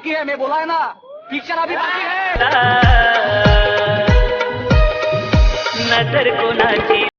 बाकी है मैं बोला है ना पिक्चर अभी बाकी है। नजर कोणाची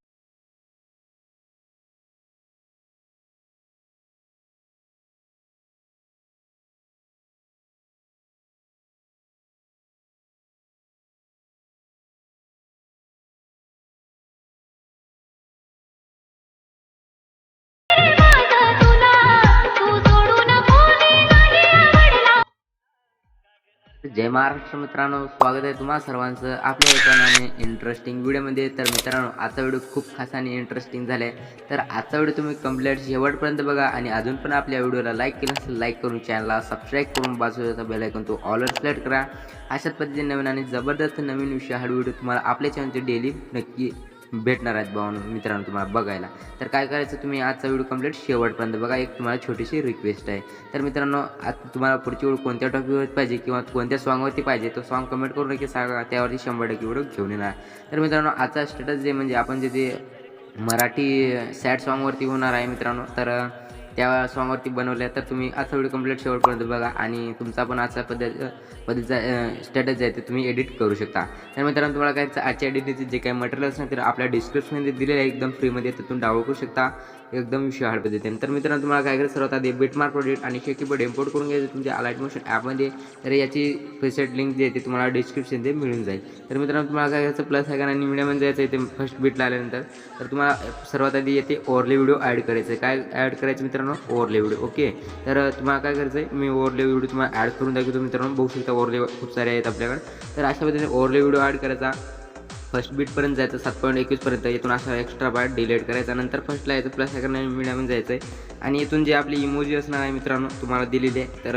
जय महाराष्ट्र मित्रांनो स्वागत आहे तुम्हा सर्वांचं आपल्या एका इंटरेस्टिंग व्हिडिओमध्ये तर मित्रांनो आजचा व्हिडिओ खूप खास आणि इंटरेस्टिंग झाला आहे तर आजचा व्हिडिओ तुम्ही कंप्लीट शेवटपर्यंत बघा आणि अजून पण आपल्या व्हिडिओला लाईक केलं असेल लाईक करून चॅनलला सबस्क्राईब करून बाजूचा बेल ऐकून तो ऑलर सिलेक्ट करा. अशाच पद्धतीने नवीन आणि जबरदस्त नवीन विषय हा व्हिडिओ तुम्हाला आपल्या चॅनलचे डेली नक्की भेटणार आहेत भावानो मित्रांनो तुम्हाला बघायला. तर काय करायचं तुम्ही आजचा व्हिडिओ कंप्लीट शेवटपर्यंत बघा. एक तुम्हाला छोटीशी रिक्वेस्ट आहे. तर मित्रांनो आज तुम्हाला पुढची व्हिडिओ कोणत्या टॉपिकवर पाहिजे किंवा कोणत्या सॉंगवरती पाहिजे तो सॉंग कमेंट करून नक्की सांगा त्यावरती शंभर टक्के व्हिडिओ घेऊन येणार. तर मित्रांनो आजचा स्टेटस जे म्हणजे आपण जे ते मराठी सॅड सॉंगवरती होणार आहे मित्रांनो तर त्या सॉंगवरती बनवल्या तर तुम्ही असा व्हिडिओ कंप्लीट शेवटपर्यंत बघा आणि तुमचा पण आजचा पद्धत पद्धतीचा स्टेटस जे आहे ते तुम्ही एडिट करू शकता. तर मित्रांनो तुम्हाला काय आजच्या एडिटिंगचे जे काही मटेरियल्स नाही तर आपल्या डिस्क्रिप्शनमध्ये दिलेलं आहे. एकदम फ्रीमध्ये तिथून डाउनलोड करू शकता. एकदम विषय पद्धतीने तर मित्रांनो तुम्हाला काय करायचं? सर्वात आधी बिटमार्क प्रोजेक्ट आणि शेकीबोर्ड इम्पोर्ट करून घ्यायचं. तुमच्या अलाइट मोशन ॲपमध्ये तर याची फेसेट लिंक जे आहे ते तुम्हाला डिस्क्रिप्शन ते मिळून जाईल. तर मित्रांनो तुम्हाला काय करायचं? प्लस आहे आणि मीडियममध्ये जायचं आहे. ते फर्स्ट बीटला आल्यानंतर. तर तुम्हाला सर्वात आधी येते ओरले व्हिडिओ ॲड करायचं. आहे काय ॲड करायचं मित्रांनो? ओरले व्हिडिओ ओके तर तुम्हाला काय करायचं आहे? मी ओरले व्हिडिओ तुम्हाला ॲड करून दाखवतो मित्रांनो. बघू शकता ओरले खूप सारे आहेत आपल्याकडे. तर अशा पद्धतीने ओरले व्हिडिओ ॲड करायचा. फर्स्ट बीटपर्यंत जायचं सात पॉईंट एकवीसपर्यंत इथून असा एक्स्ट्रा पार्ट डिलीट करायचा. नंतर फर्स्टला यायचं प्लस सेकंड आणि मीडियम जायचं आहे आणि इथून जे आपली इमोजी असणार आहे मित्रांनो तुम्हाला दिलेली आहे. तर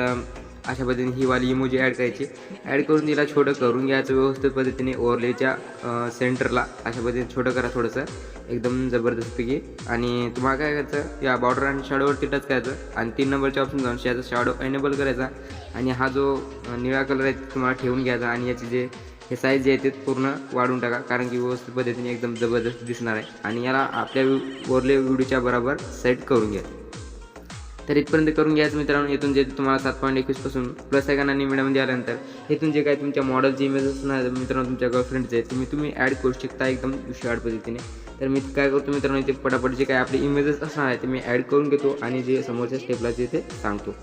अशा पद्धतीने ही वाली इमोजी ॲड करायची. ॲड करून तिला छोटं करून घ्यायचं व्यवस्थित पद्धतीने ओरलेच्या सेंटरला अशा पद्धतीने छोटं करा थोडंसं. एकदम जबरदस्तपैकी. आणि तुम्हाला काय करायचं या बॉर्डर आणि शॅडोवरती टच करायचं. आणि तीन नंबरच्या ऑप्शन जाऊन याचा शॅडो एनेबल करायचा. आणि हा जो निळा कलर आहे तुम्हाला ठेवून घ्यायचा. आणि याची जे हे साईज जे आहे ते पूर्ण वाढून टाका कारण की व्यवस्थित पद्धतीने एकदम जबरदस्त दिसणार आहे. आणि याला आपल्या वरले व्हिडिओच्या बरोबर सेट करून घ्या. तर इथपर्यंत करून घ्यायचं मित्रांनो इथून जे तुम्हाला सात पॉईंट एकवीसपासून प्लस सेकंड आणि मिडियममध्ये आल्यानंतर इथून जे काय तुमच्या मॉडेलचे इमेज असणार मित्रांनो तुमच्या गर्लफ्रेंडचे तुम्ही तुम्ही ॲड करू शकता एकदम शॉर्ट पद्धतीने. तर मी काय करतो मित्रांनो इथे पटापट जे काय आपले इमेजेस असणार आहे ते मी ॲड करून घेतो आणि जे समोरच्या स्टेपला जे ते सांगतो.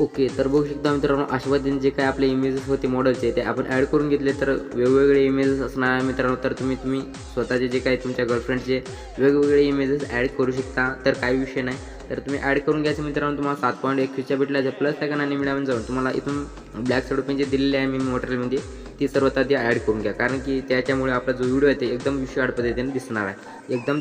ओके तर बघू शकता मित्रांनो अशा जे काय आपले इमेजेस होते मॉडेलचे ते आपण ॲड करून घेतले तर वेगवेगळे इमेजेस असणार मित्रांनो. तर तुम्ही तुम्ही स्वतःचे जे काही तुमच्या गर्लफ्रेंडचे वेगवेगळे इमेजेस ॲड करू शकता तर काही विषय नाही. तर तुम्ही ॲड करून घ्यायचं मित्रांनो तुम्हाला सात पॉईंट एकवीसच्या भेटला प्लस सेकंड आणि मिळावून जाऊन. तुम्हाला इथून ब्लॅक साईड पेन जे दिलेले आहे मी मटेरियलमध्ये ती सर्वात आधी ॲड करून घ्या. कारण की त्याच्यामुळे आपला जो व्हिडिओ आहे ते एकदम विषय पद्धतीने दिसणार आहे. एकदम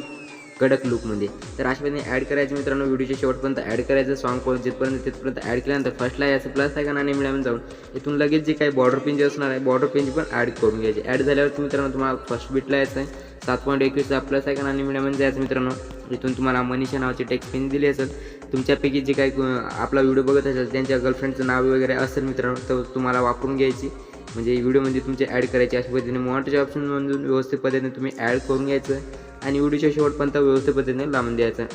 कडक लुकमध्ये तर अशा पद्धतीने ॲड करायचं मित्रांनो व्हिडिओच्या शेवटपर्यंत ॲड करायचं सॉंग पण जिथपर्यंत तिथपर्यंत ॲड केल्यानंतर फर्स्टला याचं प्लस आहे का आणि मिळावून जाऊन इथून लगेच जे काही बॉर्डर पेन जे असणार आहे बॉर्डर पेन पण ॲड करून घ्यायचे. ॲड झाल्यावर मित्रांनो तुम्हाला फर्स्ट बीटला यायचं आहे. सात पॉईंट एकवीसचा प्लस आहे का आणि मिळावून जायचं मित्रांनो. इथून तुम्हाला मनीषा नावाची टेक्स्ट पेन दिली असेल. तुमच्यापैकी जे काही आपला व्हिडिओ बघत असेल त्यांच्या गर्लफ्रेंडचं नाव वगैरे असेल मित्रांनो तर तुम्हाला वापरून घ्यायची. म्हणजे व्हिडिओमध्ये तुमचे ॲड करायचे. अशा पद्धतीने मॉनिटरच्या ऑप्शनमधून व्यवस्थित पद्धतीने तुम्ही ॲड करून घ्यायचं. आणि व्हिडिओच्या शेवटपर्यंत व्यवस्थित पद्धतीने लावून द्यायचं.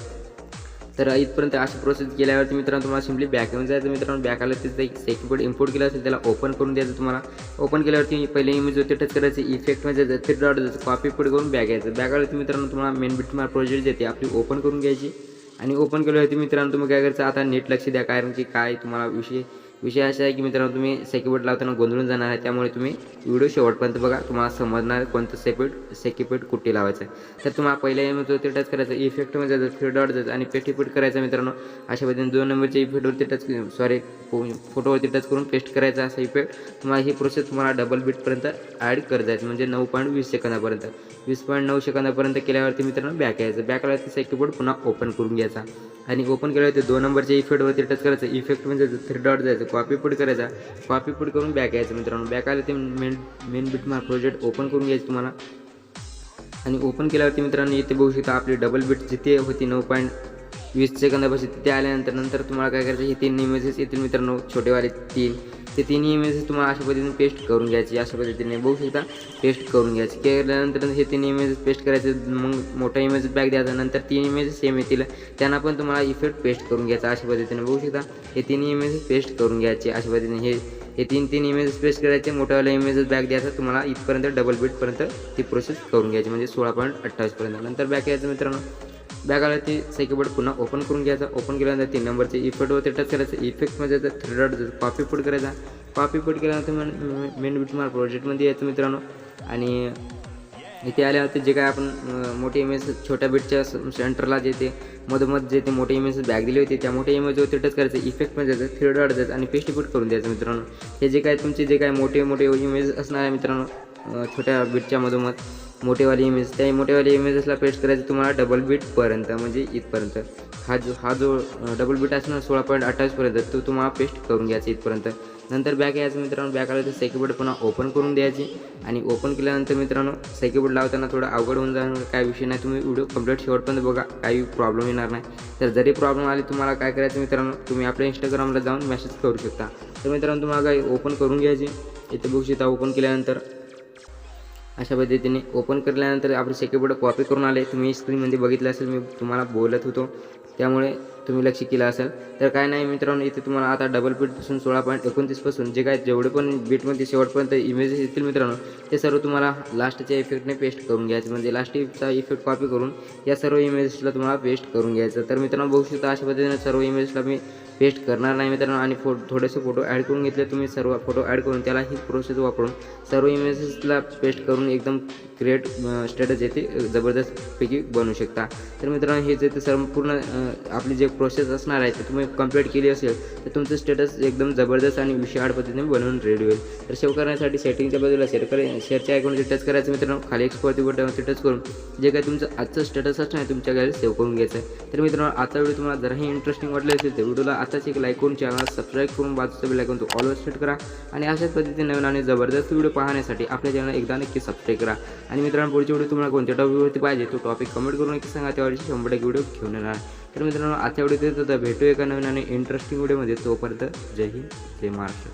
तर इथपर्यंत अशी प्रोसेस केल्यावरती मित्रांनो तुम्हाला सिम्पली बॅक येऊन जायचं मित्रांनो. बॅक आलं तिथं एक सेकंड इम्पोर्ट केलं असेल त्याला ओपन करून द्यायचं तुम्हाला. ओपन केल्यावरती पहिले इमेज होते टच करायचं इफेक्ट म्हणजे थ्री डॉट जायचं कॉपी पुढे करून बॅक यायचं. बॅक आलं मित्रांनो तुम्हाला मेन बिट तुम्हाला प्रोजेक्ट देते आपली ओपन करून घ्यायची. आणि ओपन केल्यावरती मित्रांनो तुम्ही काय करायचं आता नीट लक्ष द्या कारण की काय तुम्हाला विषय विषय असा आहे की मित्रांनो तुम्ही सेक्युपेट लावताना गोंधळून जाणार आहे त्यामुळे तुम्ही व्हिडिओ शेवटपर्यंत बघा. तुम्हाला समजणार कोणतं सेपीट सेक्युपेट कुठे लावायचं आहे. तर तुम्हाला पहिल्या मित्र ते टच करायचं. इफेक्टमध्ये जायचं थ्री डॉट जायचं आणि पेस्ट करायचं मित्रांनो. अशा पद्धतीने दोन नंबरच्या इफेक्टवरती टच सॉरी फोटोवरती टच करून पेस्ट करायचा असा इफेक्ट तुम्हाला ही प्रोसेस तुम्हाला डबल बीटपर्यंत ॲड करत जायचं म्हणजे नऊ पॉईंट वीस सेकंदापर्यंत. वीस पॉईंट नऊ सेकंदापर्यंत केल्यावरती मित्रांनो बॅक यायचं बॅक आल्यावरती सेक्युबोर्ड पुन्हा ओपन करून घ्यायचा. आणि ओपन केल्यावरती दोन नंबरच्या इफेक्टवरती टच करायचं. इफेक्ट म्हणजे थ्री डॉट जायचं कॉपी पुट करायचा. कॉपी पुट करून बॅक यायचं मित्रांनो. बॅक आलं ते मेन मेन बीट मार प्रोजेक्ट ओपन करून घ्यायचं तुम्हाला. आणि ओपन केल्यावरती मित्रांनो इथे बघू शकता आपली डबल बीट जिथे होती नऊ पॉईंट वीस सेकंदापासून तिथे आल्यानंतर नंतर तुम्हाला काय करायचं? हे तीन इमेजेस येतील मित्रांनो. छोटेवाले तीन. ते तिन्ही इमेजेस तुम्हाला अशा पद्धतीने पेस्ट करून घ्यायची अशा पद्धतीने बघू शकता. पेस्ट करून घ्यायचे. केल्यानंतर हे तीन इमेजेस पेस्ट करायचे. मग मोठा इमेज बॅक द्यायचा. नंतर तीन इमेजेस सेम येतील. त्यांना पण तुम्हाला इफेक्ट पेस्ट करून घ्यायचा अशा पद्धतीने बघू शकता. हे तिन्ही इमेजेस पेस्ट करून घ्यायचे अशा पद्धतीने. हे हे तीन तीन इमेजेस पेस्ट करायचे. मोठ्यावाला इमेजेस बॅक द्यायचा. तुम्हाला इथपर्यंत डबल बीटपर्यंत ती प्रोसेस करून घ्यायची. म्हणजे सोळा पॉईंट अठ्ठावीसपर्यंत नंतर बॅक यायचं मित्रांनो. बॅग आला ती सायकीबोर्ड पुन्हा ओपन करून घ्यायचा. ओपन केल्यानंतर तीन नंबरचे इफेक्टवरती टच करायचं. इफेक्टमध्ये थ्री डॉट कॉपी पुट करायचा. कॉपी पुट केल्यानंतर मेन बीट मार प्रोजेक्टमध्ये यायचं मित्रांनो. आणि इथे आल्यानंतर जे काय आपण मोठी इमेज छोट्या बीटच्या सेंटरला जे ते मधोमध जे ते मोठे इमेज बॅग दिले होते त्या मोठ्या इमेजवरती टच करायचं. इफेक्टमध्ये जायचं थ्री डॉट जायचं आणि पेस्ट पुट करून द्यायचं मित्रांनो. हे जे काय तुमचे जे काय मोठे मोठे इमेज असणार आहे मित्रांनो छोट्या बीटच्या मधोमध मोठेवाली इमेज त्या मोठेवाली इमेजेसला पेस्ट करायचं तुम्हाला डबल बीटपर्यंत म्हणजे इथपर्यंत. हा जो हा जो डबल बीट असणार सोळा पॉईंट अठ्ठावीसपर्यंत तो तुम्हाला पेस्ट करून घ्यायचा इथपर्यंत. नंतर बॅक यायचं मित्रांनो बॅक आलं तर सायकीबोर्ड पुन्हा ओपन करून द्यायची. आणि ओपन केल्यानंतर मित्रांनो सायकीबोर्ड लावताना थोडं अवघड होऊन जाणार काय विषय नाही. तुम्ही व्हिडिओ कंप्लीट शेवटपर्यंत बघा काही प्रॉब्लेम येणार नाही. तर जरी प्रॉब्लेम आली तुम्हाला काय करायचं मित्रांनो तुम्ही आपल्या इंस्टाग्रामला जाऊन मेसेज करू शकता. तर मित्रांनो तुम्हाला काही ओपन करून घ्यायची. इथे बघू शकता ओपन केल्यानंतर अशा पद्धतीने ओपन केल्यानंतर आपले सेक्युरिटी कॉपी करून आले. तुम्ही स्क्रीनमध्ये बघितलं असेल मी तुम्हाला बोलत होतो. त्यामुळे तुम्ही लक्ष केलं असेल. तर काय नाही मित्रांनो इथे तुम्हाला आता डबल बीटपासून सोळा पॉईंट एकोणतीसपासून जे काय जेवढे पण बीटमध्ये शेवटपर्यंत इमेजेस येतील मित्रांनो ते सर्व तुम्हाला लास्टच्या इफेक्टने पेस्ट करून घ्यायचं. म्हणजे लास्टचा इफेक्ट कॉपी करून या सर्व इमेजेसला तुम्हाला पेस्ट करून घ्यायचं. तर मित्रांनो बघू शकता अशा पद्धतीने सर्व इमेजेसला मी पेस्ट करणार नाही मित्रांनो. आणि फो थोडेसे फोटो ॲड करून घेतले तुम्ही सर्व फोटो ॲड करून त्याला ही प्रोसेस वापरून सर्व इमेजेसला पेस्ट करून एकदम क्रिएट स्टेटस येते जबरदस्तपैकी बनवू शकता. तर मित्रांनो हे जे ते सर्व पूर्ण आपली जे प्रोसेस असणार आहे तर तुम्ही कंप्लीट केली असेल तर तुमचं स्टेटस एकदम जबरदस्त आणि विशाळ पद्धतीने बनवून रेडी होईल. तर सेव्ह करण्यासाठी सेटिंगच्या बाजूला शेअर करे शेअरच्या आयकॉनवरती टच करायचं मित्रांनो खाली एक्सपोर्टी बटनवरती टच करून जे काही तुमचं आजचं स्टेटस असणार आहे तुमच्या घरी सेव्ह करून घ्यायचं आहे. तर मित्रांनो आजचा व्हिडिओ तुम्हाला जराही इंटरेस्टिंग वाटले असेल तर व्हिडिओला आताच एक लाईक करून चॅनल सबस्क्राईब करून बाजूचा बेल आयकॉन तो ऑलवेज सेट करा. आणि अशाच पद्धतीने नवीन आणि जबरदस्त व्हिडिओ पाहण्यासाठी आपल्या चॅनल एकदा नक्की सबस्क्राईब करा. आणि मित्रांनो पुढची व्हिडिओ तुम्हाला कोणत्या टॉपिकवरती पाहिजे तो टॉपिक कमेंट करून नक्की सांगा त्यावरची शंभर टक्के व्हिडिओ घेऊन येणार. तर मित्रांनो आता व्हिडिओ देत होता. भेटू एका नवीन आणि इंटरेस्टिंग व्हिडिओमध्ये तोपर्यंत जय हिंद जय महाराष्ट्र.